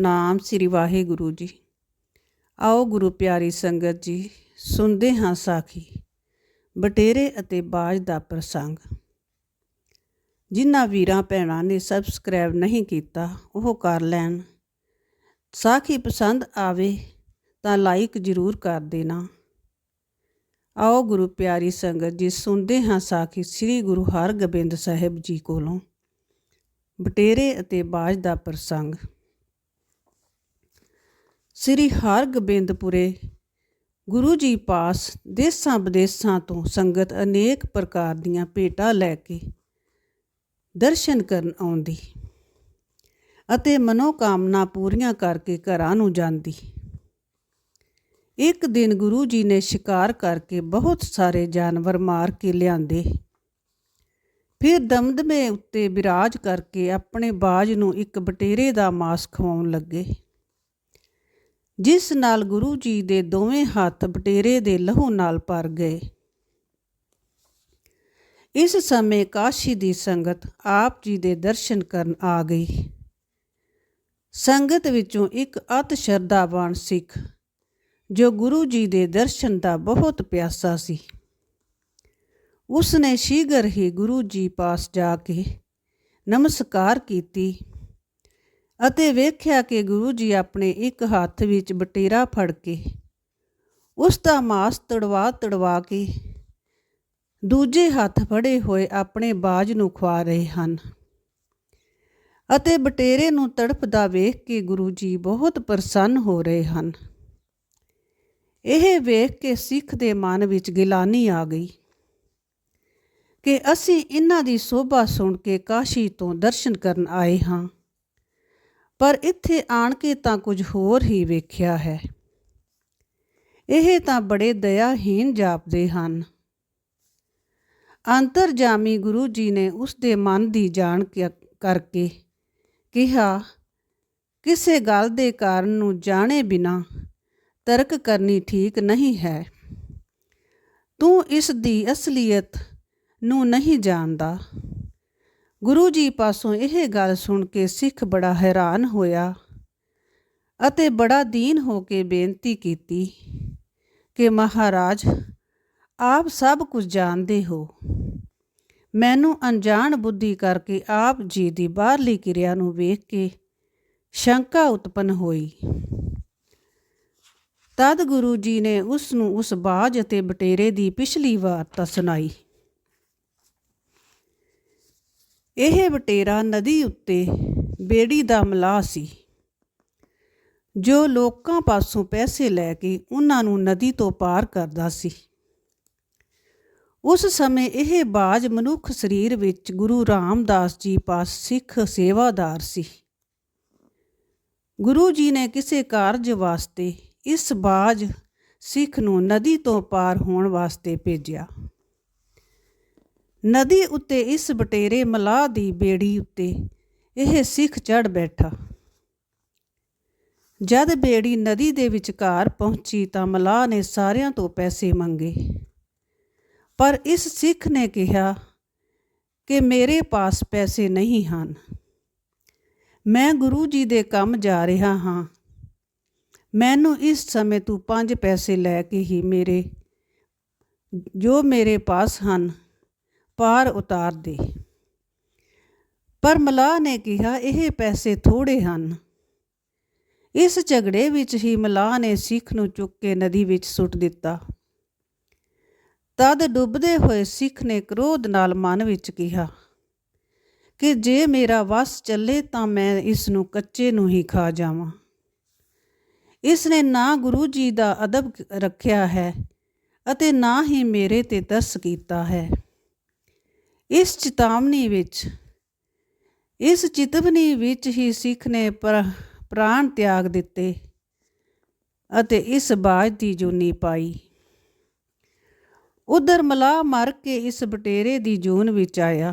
ਨਾਮ ਸ੍ਰੀ ਵਾਹਿਗੁਰੂ ਜੀ। ਆਓ ਗੁਰੂ ਪਿਆਰੀ ਸੰਗਤ ਜੀ, ਸੁਣਦੇ ਹਾਂ ਸਾਖੀ, ਬਟੇਰੇ ਅਤੇ ਬਾਜ ਦਾ ਪ੍ਰਸੰਗ। ਜਿਨ੍ਹਾਂ ਵੀਰਾਂ ਭੈਣਾਂ ਨੇ ਸਬਸਕ੍ਰਾਈਬ ਨਹੀਂ ਕੀਤਾ, ਉਹ ਕਰ ਲੈਣ। ਸਾਖੀ ਪਸੰਦ ਆਵੇ ਤਾਂ ਲਾਈਕ ਜ਼ਰੂਰ ਕਰ ਦੇਣਾ। ਆਓ ਗੁਰੂ ਪਿਆਰੀ ਸੰਗਤ ਜੀ, ਸੁਣਦੇ ਹਾਂ ਸਾਖੀ ਸ੍ਰੀ ਗੁਰੂ ਹਰਗੋਬਿੰਦ ਸਾਹਿਬ ਜੀ ਕੋਲੋਂ ਬਟੇਰੇ ਅਤੇ ਬਾਜ ਦਾ ਪ੍ਰਸੰਗ। ਸ੍ਰੀ ਹਰਗੋਬਿੰਦਪੁਰੇ ਗੁਰੂ ਜੀ ਪਾਸ ਦੇਸਾਂ ਵਿਦੇਸਾਂ ਤੋਂ ਸੰਗਤ ਅਨੇਕ ਪ੍ਰਕਾਰ ਦੀਆਂ ਭੇਟਾਂ ਲੈ ਕੇ ਦਰਸ਼ਨ ਕਰਨ ਆਉਂਦੀ ਅਤੇ ਮਨੋਕਾਮਨਾ ਪੂਰੀਆਂ ਕਰਕੇ ਘਰਾਂ ਨੂੰ ਜਾਂਦੀ। ਇੱਕ ਦਿਨ ਗੁਰੂ ਜੀ ਨੇ ਸ਼ਿਕਾਰ ਕਰਕੇ ਬਹੁਤ ਸਾਰੇ ਜਾਨਵਰ ਮਾਰ ਕੇ ਲਿਆਂਦੇ। ਫਿਰ ਦਮਦਮੇ ਉੱਤੇ ਵਿਰਾਜ ਕਰਕੇ ਆਪਣੇ ਬਾਜ ਨੂੰ ਇੱਕ ਬਟੇਰੇ ਦਾ ਮਾਸ ਖਵਾਉਣ ਲੱਗੇ। ਜਿਸ ਨਾਲ ਗੁਰੂ ਜੀ ਦੇ ਦੋਵੇਂ ਹੱਥ ਬਟੇਰੇ ਦੇ ਲਹੂ ਨਾਲ ਭਰ ਗਏ। ਇਸ ਸਮੇਂ ਕਾਸ਼ੀ ਦੀ ਸੰਗਤ ਆਪ ਜੀ ਦੇ ਦਰਸ਼ਨ ਕਰਨ ਆ ਗਈ। ਸੰਗਤ ਵਿੱਚੋਂ ਇੱਕ ਅਤ ਸ਼ਰਧਾਵਾਨ ਸਿੱਖ, ਜੋ ਗੁਰੂ ਜੀ ਦੇ ਦਰਸ਼ਨ ਦਾ ਬਹੁਤ ਪਿਆਸਾ ਸੀ। ਉਸ ਨੇ ਸ਼ੀਘਰ ਹੀ ਗੁਰੂ ਜੀ ਪਾਸ ਜਾ ਕੇ ਨਮਸਕਾਰ ਕੀਤੀ। ਅਤੇ ਵੇਖਿਆ ਕਿ ਗੁਰੂ ਜੀ ਆਪਣੇ ਇੱਕ ਹੱਥ ਵਿੱਚ ਬਟੇਰਾ ਫੜ ਕੇ ਉਸ ਦਾ ਮਾਸ ਤੜਵਾ ਤੜਵਾ ਕੇ ਦੂਜੇ ਹੱਥ ਫੜੇ ਹੋਏ ਆਪਣੇ ਬਾਜ ਨੂੰ ਖਵਾ ਰਹੇ ਹਨ ਅਤੇ ਬਟੇਰੇ ਨੂੰ ਤੜਪਦਾ ਵੇਖ ਕੇ ਗੁਰੂ ਜੀ ਬਹੁਤ ਪ੍ਰਸੰਨ ਹੋ ਰਹੇ ਹਨ। ਇਹ ਵੇਖ ਕੇ ਸਿੱਖ ਦੇ ਮਨ ਵਿੱਚ ਗਿਲਾਨੀ ਆ ਗਈ ਕਿ ਅਸੀਂ ਇਹਨਾਂ ਦੀ ਸੋਭਾ ਸੁਣ ਕੇ ਕਾਸ਼ੀ ਤੋਂ ਦਰਸ਼ਨ ਕਰਨ ਆਏ ਹਾਂ। ਪਰ ਇੱਥੇ ਆਣ ਕੇ ਤਾਂ ਕੁਝ ਹੋਰ ਹੀ ਵੇਖਿਆ ਹੈ। ਇਹ ਤਾਂ ਬੜੇ ਦਇਆਹੀਨ ਜਾਪਦੇ ਹਨ। ਅੰਤਰਜਾਮੀ ਗੁਰੂ ਜੀ ਨੇ ਉਸ ਦੇ ਮਨ ਦੀ ਜਾਣ ਕਰਕੇ ਕਿਹਾ, ਕਿਸੇ ਗੱਲ ਦੇ ਕਾਰਨ ਨੂੰ ਜਾਣੇ ਬਿਨਾ ਤਰਕ ਕਰਨੀ ਠੀਕ ਨਹੀਂ ਹੈ। ਤੂੰ ਇਸ ਦੀ ਅਸਲੀਅਤ ਨੂੰ ਨਹੀਂ ਜਾਣਦਾ। ਗੁਰੂ ਜੀ ਪਾਸੋਂ ਇਹ ਗੱਲ ਸੁਣ ਕੇ ਸਿੱਖ ਬੜਾ ਹੈਰਾਨ ਹੋਇਆ ਅਤੇ ਬੜਾ ਦੀਨ ਹੋ ਕੇ ਬੇਨਤੀ ਕੀਤੀ ਕਿ ਮਹਾਰਾਜ, ਆਪ ਸਭ ਕੁਝ ਜਾਣਦੇ ਹੋ। ਮੈਨੂੰ ਅਣਜਾਣ ਬੁੱਧੀ ਕਰਕੇ ਆਪ ਜੀ ਦੀ ਬਾਹਰਲੀ ਕਿਰਿਆ ਨੂੰ ਵੇਖ ਕੇ ਸ਼ੰਕਾ ਉਤਪਨ ਹੋਈ। ਤਦ ਗੁਰੂ ਜੀ ਨੇ ਉਸ ਨੂੰ ਉਸ ਬਾਜ ਅਤੇ ਬਟੇਰੇ ਦੀ ਪਿਛਲੀ ਵਾਰਤਾ ਸੁਣਾਈ। ਇਹ ਵਟੇਰਾ ਨਦੀ ਉੱਤੇ ਬੇੜੀ ਦਾ ਮਲਾਹ ਸੀ, ਜੋ ਲੋਕਾਂ ਪਾਸੋਂ ਪੈਸੇ ਲੈ ਕੇ ਉਹਨਾਂ ਨੂੰ ਨਦੀ ਤੋਂ ਪਾਰ ਕਰਦਾ ਸੀ। ਉਸ ਸਮੇਂ ਇਹ ਬਾਜ ਮਨੁੱਖ ਸਰੀਰ ਵਿੱਚ ਗੁਰੂ ਰਾਮਦਾਸ ਜੀ ਪਾਸ ਸਿੱਖ ਸੇਵਾਦਾਰ ਸੀ। ਗੁਰੂ ਜੀ ਨੇ ਕਿਸੇ ਕਾਰਜ ਵਾਸਤੇ ਇਸ ਬਾਜ ਸਿੱਖ ਨੂੰ ਨਦੀ ਤੋਂ ਪਾਰ ਹੋਣ ਵਾਸਤੇ ਭੇਜਿਆ। ਨਦੀ ਉੱਤੇ ਇਸ ਬਟੇਰੇ ਮਲਾਹ ਦੀ ਬੇੜੀ ਉੱਤੇ, ਇਹ ਸਿੱਖ ਚੜ ਬੈਠਾ। ਜਦ ਬੇੜੀ ਨਦੀ ਦੇ ਵਿਚਕਾਰ ਪਹੁੰਚੀ ਤਾਂ ਮਲਾਹ ਨੇ ਸਾਰਿਆਂ ਤੋਂ ਪੈਸੇ ਮੰਗੇ। ਪਰ ਇਸ ਸਿੱਖ ਨੇ ਕਿਹਾ ਕਿ ਮੇਰੇ ਪਾਸ ਪੈਸੇ ਨਹੀਂ ਹਨ। ਮੈਂ ਗੁਰੂ ਜੀ ਦੇ ਕੰਮ ਜਾ ਰਿਹਾ ਹਾਂ। ਮੈਨੂੰ ਇਸ ਸਮੇਂ ਤੂੰ ਪੰਜ ਪੈਸੇ ਲੈ ਕੇ ਹੀ ਮੇਰੇ, ਜੋ ਮੇਰੇ ਪਾਸ ਹਨ ਪਾਰ ਉਤਾਰ ਦੇ। ਪਰ ਮਲਾਹ ਨੇ ਕਿਹਾ, ਇਹ ਪੈਸੇ ਥੋੜੇ ਹਨ। ਇਸ ਝਗੜੇ ਵਿੱਚ ਹੀ ਮਲਾਹ ਨੇ ਸਿੱਖ ਨੂੰ ਚੁੱਕ ਕੇ ਨਦੀ ਵਿੱਚ ਸੁੱਟ ਦਿੱਤਾ। ਤਦ ਡੁੱਬਦੇ ਹੋਏ ਸਿੱਖ ਨੇ ਕ੍ਰੋਧ ਨਾਲ ਮਨ ਵਿੱਚ ਕਿਹਾ ਕਿ ਜੇ ਮੇਰਾ ਵਸ ਚੱਲੇ ਤਾਂ ਮੈਂ ਇਸ ਨੂੰ ਕੱਚੇ ਨੂੰ ਹੀ ਖਾ ਜਾਵਾਂ। ਇਸ ਨੇ ਨਾ ਗੁਰੂ ਜੀ ਦਾ ਅਦਬ ਰੱਖਿਆ ਹੈ ਅਤੇ ਨਾ ਹੀ ਮੇਰੇ ਤੇ ਤਰਸ ਕੀਤਾ ਹੈ। ਇਸ ਚੇਤਾਵਨੀ ਵਿੱਚ, ਇਸ ਚਿਤਵਨੀ ਵਿੱਚ ਹੀ ਸਿੱਖ ਨੇ ਪ੍ਰਾਣ ਤਿਆਗ ਦਿੱਤੇ ਅਤੇ ਇਸ ਬਾਜ ਦੀ ਜੂਨੀ ਪਾਈ। ਉਧਰ ਮਲਾ ਮਰ ਕੇ ਇਸ ਬਟੇਰੇ ਦੀ ਜੂਨ ਵਿੱਚ ਆਇਆ।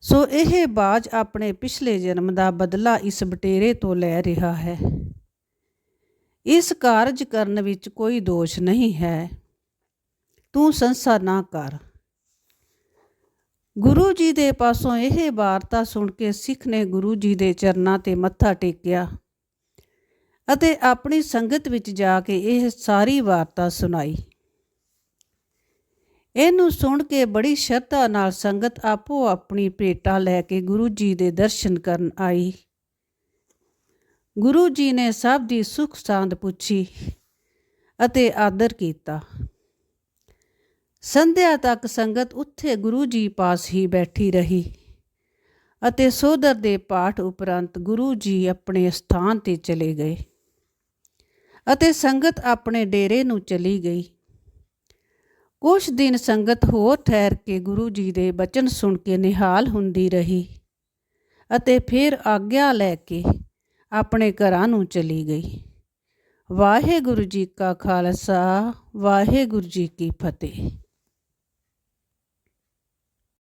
ਸੋ ਇਹ ਬਾਜ ਆਪਣੇ ਪਿਛਲੇ ਜਨਮ ਦਾ ਬਦਲਾ ਇਸ ਬਟੇਰੇ ਤੋਂ ਲੈ ਰਿਹਾ ਹੈ। ਇਸ ਕਾਰਜ ਕਰਨ ਵਿੱਚ ਕੋਈ ਦੋਸ਼ ਨਹੀਂ ਹੈ। ਤੂੰ ਸੰਸਾ ਨਾ ਕਰ। ਗੁਰੂ ਜੀ ਦੇ ਪਾਸੋਂ ਇਹ ਵਾਰਤਾ ਸੁਣ ਕੇ ਸਿੱਖ ਨੇ ਗੁਰੂ ਜੀ ਦੇ ਚਰਨਾਂ ਤੇ ਮੱਥਾ ਟੇਕਿਆ ਅਤੇ ਆਪਣੀ ਸੰਗਤ ਵਿੱਚ ਜਾ ਕੇ ਇਹ ਸਾਰੀ ਵਾਰਤਾ ਸੁਣਾਈ। ਇਹਨੂੰ ਸੁਣ ਕੇ ਬੜੀ ਸ਼ਰਧਾ ਨਾਲ ਸੰਗਤ ਆਪੋ ਆਪਣੀ ਭੇਟਾ ਲੈ ਕੇ ਗੁਰੂ ਜੀ ਦੇ ਦਰਸ਼ਨ ਕਰਨ ਆਈ। ਗੁਰੂ ਜੀ ਨੇ ਸਭ ਦੀ ਸੁਖ ਸਾਂਦ ਪੁੱਛੀ ਅਤੇ ਆਦਰ ਕੀਤਾ। ਸੰਧਿਆ ਤੱਕ ਸੰਗਤ ਉੱਥੇ ਗੁਰੂ ਜੀ ਪਾਸ ਹੀ ਬੈਠੀ ਰਹੀ ਅਤੇ ਸੋਦਰ ਦੇ ਪਾਠ ਉਪਰੰਤ ਗੁਰੂ ਜੀ ਆਪਣੇ ਸਥਾਨ ਤੇ ਚਲੇ ਗਏ ਅਤੇ ਸੰਗਤ ਆਪਣੇ ਡੇਰੇ ਨੂੰ ਚਲੀ ਗਈ। ਕੁਝ ਦਿਨ ਸੰਗਤ ਹੋਰ ਠਹਿਰ ਕੇ ਗੁਰੂ ਜੀ ਦੇ ਬਚਨ ਸੁਣ ਕੇ ਨਿਹਾਲ ਹੁੰਦੀ ਰਹੀ ਅਤੇ ਫਿਰ ਆਗਿਆ ਲੈ ਕੇ ਆਪਣੇ ਘਰਾਂ ਨੂੰ ਚਲੀ ਗਈ। ਵਾਹਿਗੁਰੂ ਜੀ ਕਾ ਖਾਲਸਾ, ਵਾਹਿਗੁਰੂ ਜੀ ਕੀ ਫਤਿਹ।